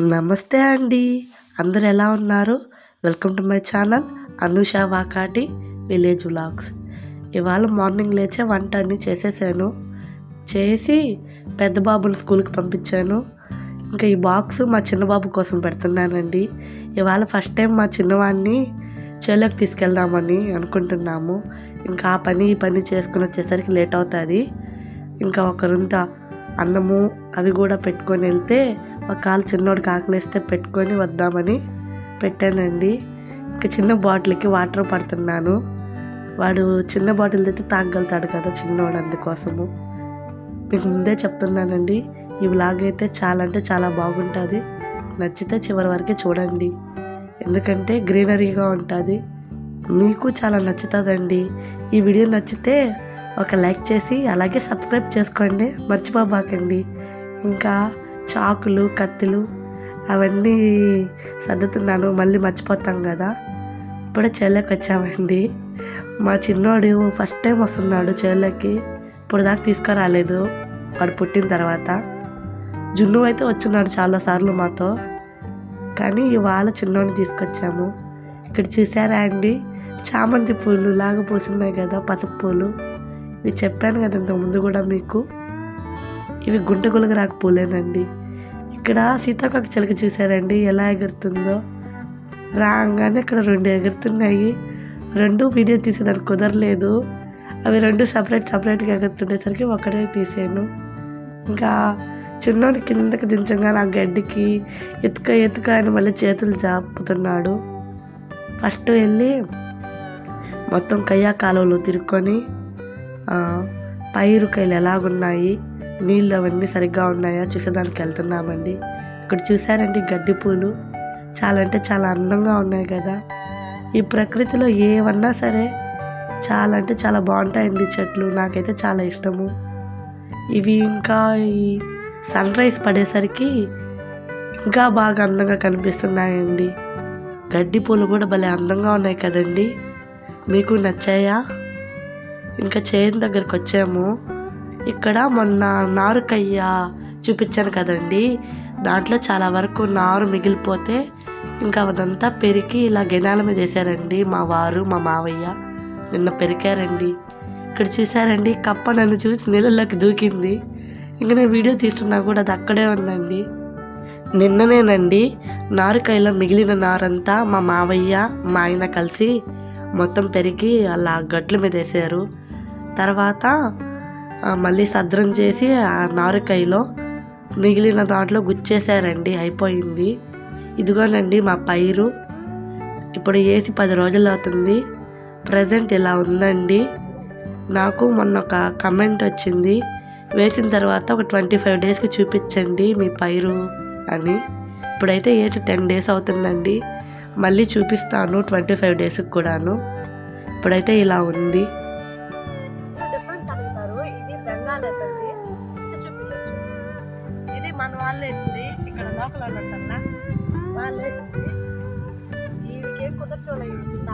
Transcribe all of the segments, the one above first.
నమస్తే అండి. అందరు ఎలా ఉన్నారు? Welcome to my channel Anusha Vakati village vlogs ఇవాళ మార్నింగ్ లేచే వంట అన్నీ చేసేసాను. చేసి పెద్ద బాబుని స్కూల్కి పంపించాను. ఇంకా ఈ బాక్స్ మా చిన్న బాబు కోసం పెడుతున్నానండి. ఇవాళ ఫస్ట్ టైం మా చిన్నవాడిని చేలోకి తీసుకెళ్దామని అనుకుంటున్నాము. ఇంకా ఆ పని ఈ పని చేసుకుని వచ్చేసరికి లేట్ అవుతుంది. ఇంకా ఒకరింత అన్నము అవి కూడా పెట్టుకొని వెళ్తే ఒక కాలు చిన్నోడికి ఆకలిస్తే పెట్టుకొని వద్దామని పెట్టానండి. ఇంకా చిన్న బాటిల్కి వాటర్ పడుతున్నాను. వాడు చిన్న బాటిల్ తెచ్చి తాగలుగుతాడు కదా చిన్నవాడు అందుకోసము. మీకు ముందే చెప్తున్నానండి ఈ వ్లాగ్ అయితే చాలా అంటే చాలా బాగుంటుంది. నచ్చితే చివరి వరకే చూడండి. ఎందుకంటే గ్రీనరీగా ఉంటుంది. మీకు చాలా నచ్చుతుందండి. ఈ వీడియో నచ్చితే ఒక లైక్ చేసి అలాగే సబ్స్క్రైబ్ చేసుకోండి. మర్చిపోబాకండి. ఇంకా చాకులు కత్తులు అవన్నీ సర్దుతున్నాను. మళ్ళీ మర్చిపోతాం కదా. ఇప్పుడే చేలోకి వచ్చామండి. మా చిన్నోడు ఫస్ట్ టైం వస్తున్నాడు చేలోకి ఇప్పుడు దాకా తీసుకురాలేదు. వాడు పుట్టిన తర్వాత. జున్ను అయితే వచ్చున్నాడు చాలాసార్లు మాతో. కానీ ఇవాళ చిన్నోడిని తీసుకొచ్చాము. ఇక్కడ చూసారా అండి? చామంతి పూలు లాగా పూసినాయి కదా పసుపు పూలు. ఇవి చెప్పాను కదా ఇంతకు ముందు కూడా మీకు. ఇవి గుంటగులకు గులగరాకు పూలేనండి ఇక్కడ సీతాకోక చిలక చూసారండి ఎలా ఎగురుతుందో. రాగానే ఇక్కడ రెండు ఎగురుతున్నాయి. రెండు వీడియో తీసేదానికి కుదరలేదు. అవి రెండు సపరేట్ సపరేట్గా ఎగురుతుండేసరికి ఒకటే తీసాను. ఇంకా చిన్నోడి కిందకి దించగానే ఆ గడ్డికి ఎత్తుక ఎత్తుక అని మళ్ళీ చేతులు జాపుతున్నాడు. ఫస్ట్ వెళ్ళి మొత్తం కయ్యా కాలువలు తిరుక్కొని పైరుకాయలు ఎలాగున్నాయి నీళ్ళు అవన్నీ సరిగ్గా ఉన్నాయా చూసేదానికి వెళ్తున్నామండి. ఇక్కడ చూసారండి గడ్డి పూలు. చాలా అంటే చాలా అందంగా ఉన్నాయి కదా. ఈ ప్రకృతిలో ఏవన్నా సరే చాలా అంటే చాలా బాగుంటాయండి చెట్లు. నాకైతే చాలా ఇష్టము. ఇవి ఇంకా ఈ సన్ రైజ్ పడేసరికి ఇంకా బాగా అందంగా కనిపిస్తున్నాయండి. గడ్డి పూలు కూడా భలే అందంగా ఉన్నాయి కదండి. మీకు నచ్చాయా? ఇంకా చేను దగ్గరికి వచ్చాము ఇక్కడ మొన్న నారుకయ్య చూపించాను కదండి. దాంట్లో చాలా వరకు నారు మిగిలిపోతే ఇంకా అదంతా పెరికి ఇలా గెనాల మీద వేసారండి మా వారు మా మావయ్య. నిన్న పెరికారండి. ఇక్కడ చూసారండి కప్ప నన్ను చూసి నీళ్ళలోకి దూకింది. ఇంక నేను వీడియో తీస్తున్నా కూడా అది అక్కడే ఉందండి. నిన్ననేనండి నారుకాయలో మిగిలిన నారంతా మా మావయ్య మా ఆయన కలిసి మొత్తం పెరిగి అలా గట్ల మీద వేసారు తర్వాత మళ్ళీ సద్రం చేసి ఆ నారుకాయలో మిగిలిన దాంట్లో గుచ్చేసారండి అయిపోయింది. ఇదిగోనండి మా పైరు. ఇప్పుడు వేసి పది రోజులు అవుతుంది. ప్రజెంట్ ఇలా ఉందండి. నాకు మొన్న ఒక కమెంట్ వచ్చింది. వేసిన తర్వాత ఒక ట్వంటీ ఫైవ్ డేస్కి చూపించండి మీ పైరు అని. ఇప్పుడైతే వేసి టెన్ డేస్ అవుతుందండి. మళ్ళీ చూపిస్తాను ట్వంటీ ఫైవ్ డేస్కి కూడాను. ఇప్పుడైతే ఇలా ఉంది. ఇది మన వాళ్ళు వేసింది ఇక్కడ లోకల్ ఉన్నట్టన్నా వాళ్ళు వేసింది వీడికేం కుదరచోలేదు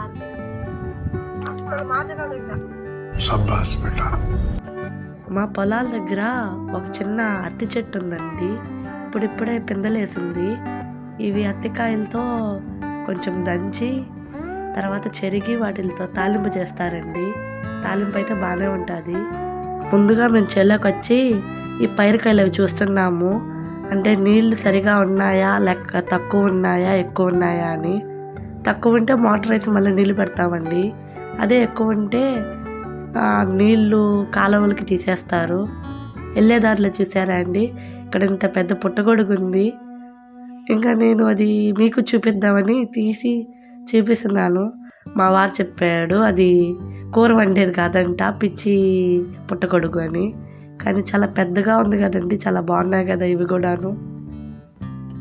అసలు మాట్లాడలేదు సబ్బాస్ బేటా మా పొలాల దగ్గర ఒక చిన్న అత్తి చెట్టు ఉందండి. ఇప్పుడిప్పుడే పిందలేసింది. ఇవి అత్తికాయలతో కొంచెం దంచి తర్వాత చెరిగి వాటితో తాలింపు చేస్తారండి. తాలింపు అయితే బాగానే ఉంటుంది. ముందుగా మేము చెల్లోకి వచ్చి ఈ పైరుకాయలు అవి చూస్తున్నాము. అంటే నీళ్ళు సరిగా ఉన్నాయా? లేక తక్కువ ఉన్నాయా? ఎక్కువ ఉన్నాయా అని. తక్కువ ఉంటే మోటార్ వేసి మళ్ళీ నీళ్ళు పెడతామండి. అదే ఎక్కువ ఉంటే నీళ్ళు కాలువలకి తీసేస్తారు. వెళ్ళేదారిలో చూసారా అండి? ఇక్కడ ఇంత పెద్ద పుట్టగొడుగు ఉంది. ఇంకా నేను అది మీకు చూపిద్దామని తీసి చూపిస్తున్నాను. మా వారు చెప్పాడు అది కూర వండేది కాదంట పిచ్చి పుట్టగొడుగు అని. కానీ చాలా పెద్దగా ఉంది కదండి చాలా బాగున్నాయి కదా ఇవి కూడాను.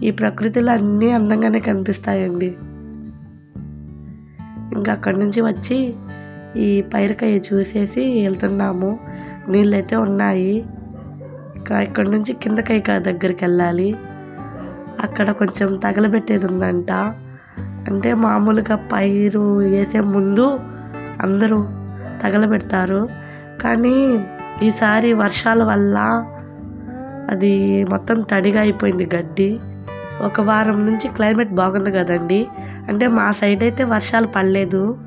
ఈ ప్రకృతిలో అన్నీ అందంగానే కనిపిస్తాయండి. ఇంకా అక్కడి నుంచి వచ్చి ఈ పైరకాయ చూసేసి వెళ్తున్నాము. నీళ్ళు అయితే ఉన్నాయి. ఇంకా ఇక్కడ నుంచి కిందకైక దగ్గరికి వెళ్ళాలి. అక్కడ కొంచెం తగలబెట్టేది ఉందంట. అంటే మామూలుగా పైరు వేసే ముందు అందరూ తగలబెడతారు. కానీ ఈసారి వర్షాల వల్ల అది మొత్తం తడిగా అయిపోయింది గడ్డి. ఒక వారం నుంచి క్లైమేట్ బాగుంది కదండి. అంటే మా సైడ్ అయితే వర్షాలు పడలేదు.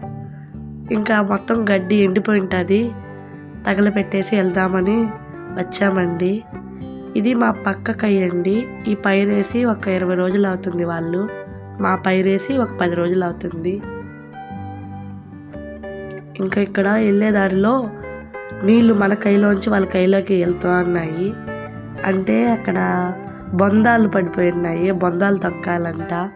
ఇంకా మొత్తం గడ్డి ఎండిపోయి ఉంటుంది తగలపెట్టేసి వెళ్దామని వచ్చామండి. ఇది మా పక్క కయ్యండి ఈ పైరేసి ఒక ఇరవై రోజులు అవుతుంది వాళ్ళు. మా పైరేసి ఒక పది రోజులు అవుతుంది. ఇంకా ఇక్కడ వెళ్ళే నీళ్ళు నీళ్ళు మన కైలోంచి వాళ్ళ కైలోకి వెళ్తూ ఉన్నాయి. అంటే అక్కడ బొందాలు పడిపోయి ఉన్నాయి. బొందాలు తొక్కాలంట.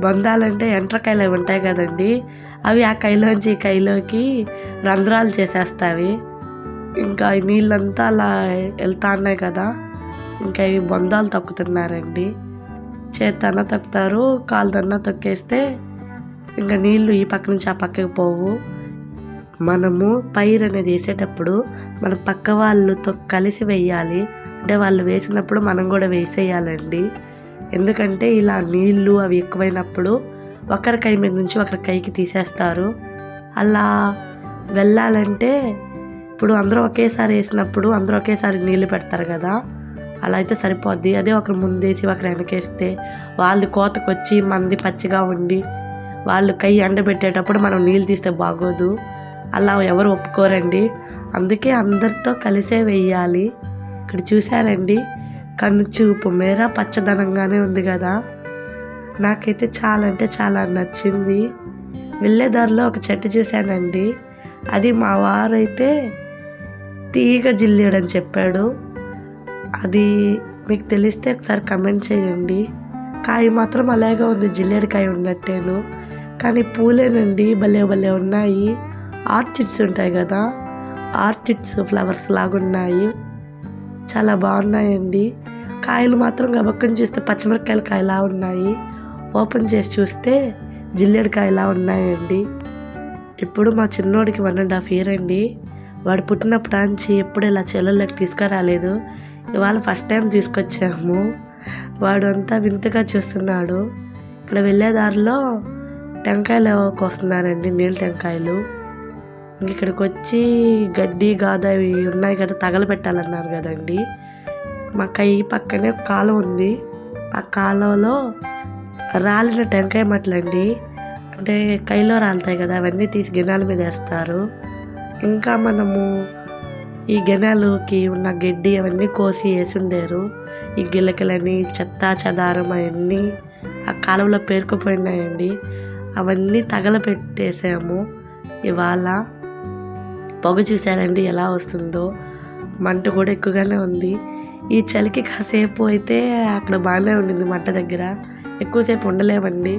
బొందాలంటే ఎంట్రకాయలు అవి ఉంటాయి కదండి. అవి ఆ కైలోంచి ఈ కైలోకి రంధ్రాలు చేసేస్తావి ఇంకా నీళ్ళంతా అలా వెళ్తా ఉన్నాయి కదా. ఇంకా ఇవి బొందాలు తొక్కుతున్నారండి. చేతన్న తొక్కుతారు కాలుదన్న తొక్కేస్తే ఇంకా నీళ్ళు ఈ పక్క నుంచి ఆ పక్కకి పోవు. మనము పైరు అనేది వేసేటప్పుడు మన పక్క వాళ్ళతో కలిసి వేయాలి అంటే వాళ్ళు వేసినప్పుడు మనం కూడా వేసేయాలండి. ఎందుకంటే ఇలా నీళ్ళు అవి ఎక్కువైనప్పుడు ఒకరి కై మీద నుంచి ఒకరి కైకి తీసేస్తారు. అలా వెళ్ళాలంటే ఇప్పుడు అందరూ ఒకేసారి వేసినప్పుడు అందరూ ఒకేసారి నీళ్ళు పెడతారు కదా. అలా అయితే సరిపోద్ది. అదే ఒకరు ముందేసి ఒకరు వెనకేస్తే వాళ్ళది కోతకొచ్చి మంది పచ్చిగా ఉండి వాళ్ళు కై ఎండబెట్టేటప్పుడు మనం నీళ్ళు తీస్తే బాగోదు. అలా ఎవరు ఒప్పుకోరండి. అందుకే అందరితో కలిసే వెయ్యాలి. ఇక్కడ చూసారండి కన్ను చూపు మేర పచ్చదనంగానే ఉంది కదా. నాకైతే చాలా అంటే చాలా నచ్చింది. వెళ్ళే దారిలో ఒక చెట్టు చూశానండి. అది మా వారైతే తీగ జిల్లేడని చెప్పాడు. అది మీకు తెలిస్తే ఒకసారి కమెంట్ చేయండి. కాయ మాత్రం అలాగే ఉంది జిల్లేడు కాయ ఉన్నట్టేను. కానీ పూలేనండి భలే భలే ఉన్నాయి. ఆర్చిడ్స్ ఉంటాయి కదా ఆర్చిడ్స్ ఫ్లవర్స్ లాగా ఉన్నాయి చాలా బాగున్నాయండి. కాయలు మాత్రం గబక్కని చూస్తే పచ్చిమిరపకాయల కాయలా ఉన్నాయి. ఓపెన్ చేసి చూస్తే జిల్లేడికాయలా ఉన్నాయండి. ఇప్పుడు మా చిన్నోడికి వన్ అండ్ హాఫ్ ఇయర్ అండి. వాడు పుట్టినప్పటి నుంచి ఎప్పుడు ఇలా చెల్లెళ్ళకి తీసుకురాలేదు. ఇవాళ ఫస్ట్ టైం తీసుకొచ్చాము. వాడు అంతా వింతగా చూస్తున్నాడు. ఇక్కడ వెళ్ళే దారిలో టెంకాయలు కోస్తున్నారండి నీళ్ళ టెంకాయలు. ఇక్కడికి వచ్చి గడ్డి గాద అవి ఉన్నాయి కదా తగలబెట్టాలన్నారు కదండి. మా కై పక్కనే ఒక కాలువ ఉంది. ఆ కాలువలో రాలిన టెంకాయ మట్లండి. అంటే కైలో రాలుతాయి కదా అవన్నీ తీసి గిన్నెల మీద వేస్తారు ఇంకా మనము ఈ గిన్నెలకి ఉన్న గడ్డి అవన్నీ కోసి వేసి ఉండేరు ఈ గిలకలని చెత్త చెదారం అవన్నీ ఆ కాలువలో పేరుకుపోయినాయండి. అవన్నీ తగలపెట్టేసాము ఇవాళ పొగ చూశారండి ఎలా వస్తుందో. మంట కూడా ఎక్కువగానే ఉంది. ఈ చలికి కాసేపు అయితే అక్కడ బాగానే ఉండింది మంట దగ్గర. ఎక్కువసేపు ఉండలేమండి.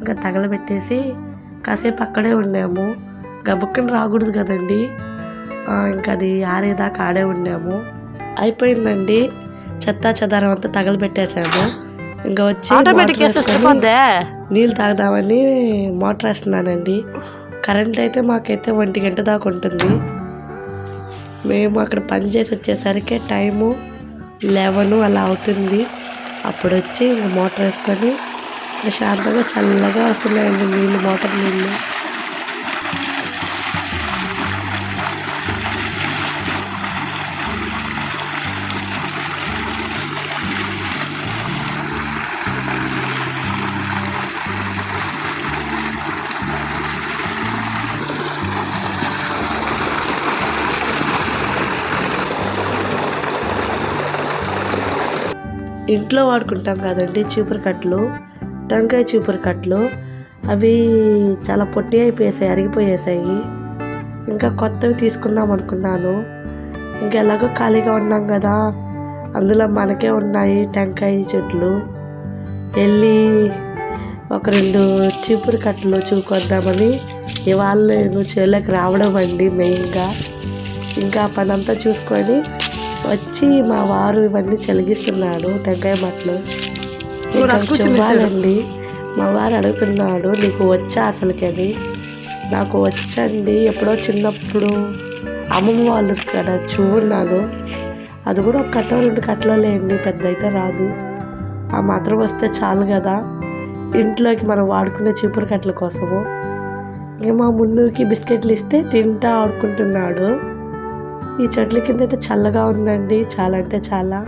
ఇంకా తగలబెట్టేసి కాసేపు అక్కడే ఉన్నాము. గబుక్కని రాకూడదు కదండి. ఇంకా అది ఆరేదాకా ఆడే ఉన్నాము. అయిపోయిందండి. చెత్త చెదారం అంతా తగలబెట్టేసాము. ఇంకా వచ్చి నీళ్ళు తాగుదామని మోటార్ వేస్తున్నానండి. కరెంట్ అయితే మాకైతే ఒంటి గంట దాకా ఉంటుంది. మేము అక్కడ పని చేసి వచ్చేసరికి టైము లెవెన్ అలా అవుతుంది. అప్పుడు వచ్చి ఇంకా మోటార్ వేసుకొని ప్రశాంతంగా చల్లగా వస్తున్నాయండి నీళ్ళు మోటార్ నీళ్ళు. ఇంట్లో వాడుకుంటాం కదండి చీపురు కట్టలు టెంకాయ చీపురు కట్టలు. అవి చాలా పొట్టి అయిపోయేసాయి అరిగిపోయేసాయి. ఇంకా కొత్తవి తీసుకుందాం అనుకున్నాను. ఇంకా ఎలాగో ఖాళీగా ఉన్నాం కదా. అందులో మనకే ఉన్నాయి టెంకాయ చెట్లు. వెళ్ళి ఒక రెండు చీపురు కట్టలు చూకొద్దామని ఇవాళ నేను చేలోకి రావడం అండి మెయిన్గా ఇంకా పనంతా చూసుకొని వచ్చి మా వారు ఇవన్నీ చెలిగిస్తున్నాడు టెంకాయ మట్టలు ఇంకా చెప్పాలండి మా వారు అడుగుతున్నాడు నీకు వచ్చా అసలుకి అని నాకు వచ్చండి ఎప్పుడో చిన్నప్పుడు అమ్మమ్మ వాళ్ళు ఇక్కడ చూన్నాను అది కూడా ఒక కట్టలో రెండు కట్టలో లేండి పెద్ద అయితే రాదు. ఆ మాత్రం వస్తే చాలు కదా. ఇంట్లోకి మనం వాడుకునే చీపురు కట్టల కోసము. ఇంక మా మున్నుకి బిస్కెట్లు ఇస్తే తింటా ఆడుకుంటున్నాడు. ఈ చెట్ల కింద అయితే చల్లగా ఉందండి. చాలా అంటే చాలా.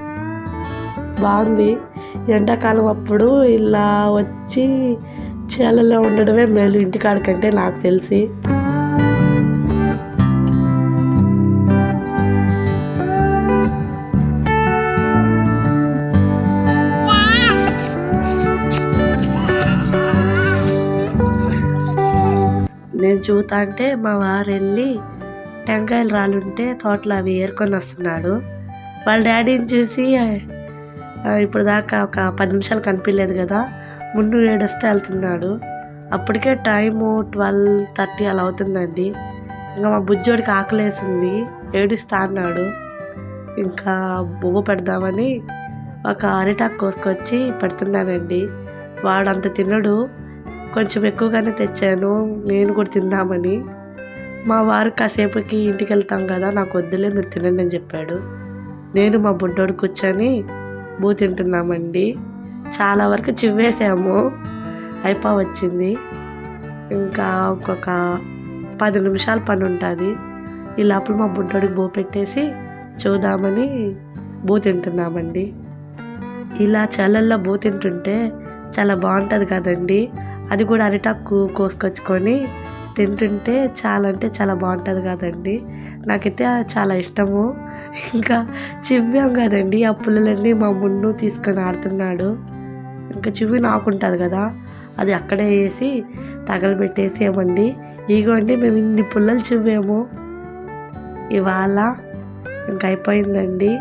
బాగుంది. ఎండాకాలం అప్పుడు ఇలా వచ్చి చేలలో ఉండడమే మేలు ఇంటికాడకంటే నాకు తెలిసి. నేను చూతా అంటే మా వారు వెళ్ళి టెంకాయలు రాలుంటే తోటలో అవి ఏరుకొని వస్తున్నాడు. వాళ్ళ డాడీని చూసి ఇప్పుడు దాకా ఒక పది నిమిషాలు కనిపించలేదు కదా ముందు ఏడొస్తే వెళ్తున్నాడు. అప్పటికే టైము ట్వెల్వ్ థర్టీ అలా అవుతుందండి. ఇంకా మా బుజ్జోడికి ఆకలేసింది ఏడుస్తా అన్నాడు. ఇంకా బువ్వ పెడదామని ఒక అరిటాకు కోసుకొచ్చి పెడుతున్నానండి. వాడు అంత తినడు కొంచెం ఎక్కువగానే తెచ్చాను నేను కూడా తిందామని. మా వారు కాసేపుకి ఇంటికి వెళ్తాం కదా నాకు వద్దులే మీరు తినండి అని చెప్పాడు. నేను మా బుడ్డోడు కూర్చొని బూ తింటున్నామండి. చాలా వరకు చివ్వేసాము అయిపో వచ్చింది. ఇంకా ఒక్కొక్క పది నిమిషాల పని ఉంటుంది. ఈ లోపల మా బుడ్డోడికి బో పెట్టేసి చూద్దామని బూ తింటున్నామండి. ఇలా చల్లల్లో బూ తింటుంటే చాలా బాగుంటుంది కదండి. అది కూడా అరిటాకు కోసుకొచ్చుకొని తింటుంటే చాలా అంటే చాలా బాగుంటుంది కదండి. నాకైతే చాలా ఇష్టము. ఇంకా చివ్వాం కదండి ఆ పుల్లలన్నీ మా ముందు తీసుకొని ఆడుతున్నాడు. ఇంకా చివ్వి నాకుంటుంది కదా అది అక్కడే వేసి తగలబెట్టేసామండి ఇగోండి మేము ఇన్ని పుల్లలు చివ్వాము. ఇవాళ ఇంకా అయిపోయిందండి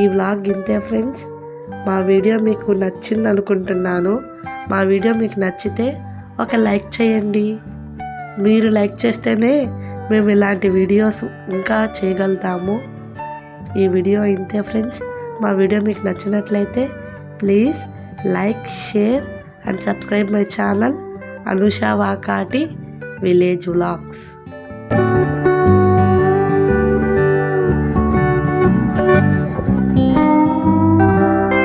ఈ వ్లాగ్ ఇంతే ఫ్రెండ్స్. మా వీడియో మీకు నచ్చింది అనుకుంటున్నాను మా వీడియో మీకు నచ్చితే ఒక లైక్ చేయండి. మీరు లైక్ చేస్తేనే మేము ఇలాంటి వీడియోస్ ఇంకా చేయగలుగుతాము. ఈ వీడియో ఇంతే ఫ్రెండ్స్. మా వీడియో మీకు నచ్చినట్లయితే please like share and subscribe my channel Anusha Vakati village vlogs.